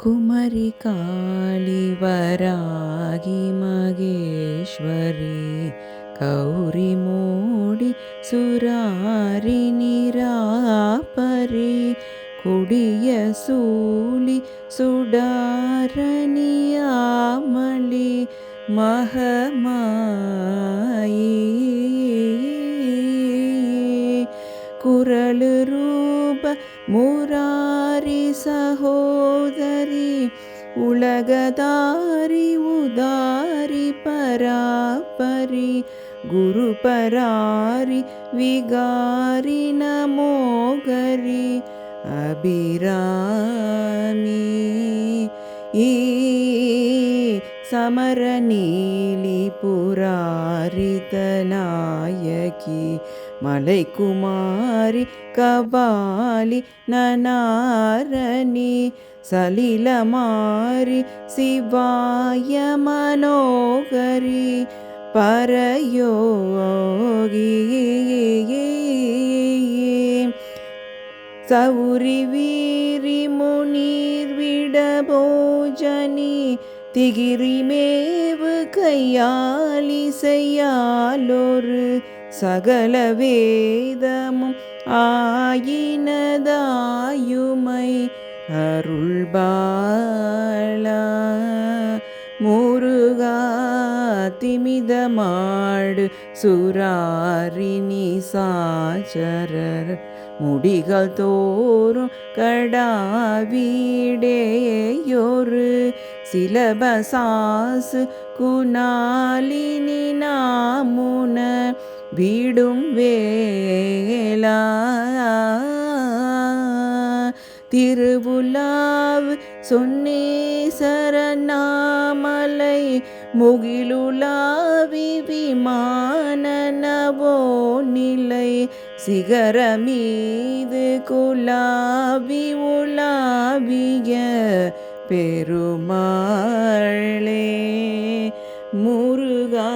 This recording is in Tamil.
कुमरि कालिवरागि मगेश्वरी कौरि मोडि सुरारि निरापरि कुडिय सूलि सुडारण्यामलि महमा குரலு ரூப முராரி சகோதரி உலகதாரி உதாரி பராபரி குரு பராரி விகாரி நமோகரி அபிராமி ஈ மலைக்குமாரி கபாலி நனாரணி சலிலமாரி சிவாய மனோகரி பரயோகி சௌரி வீரி முனீர் விட போஜனி திகிரிமேவு கையாலி செய்யாலொரு சகல வேதமும் ஆயினதாயுமை. அருள்பாலா முருகா திமிதமாடு சுராரினி சாச்சரர். முடிகள் தோறும் கடாவீடேயொரு சிலபசாசு குணாலினி நாமுன வீடும் வேலா. திருவுலாவு சொன்னேசரநாமலை முகிலுலாவி விமானனவோ நிலை சிகரமீது குலாவி உலாவிய பெருமாளே. முருகா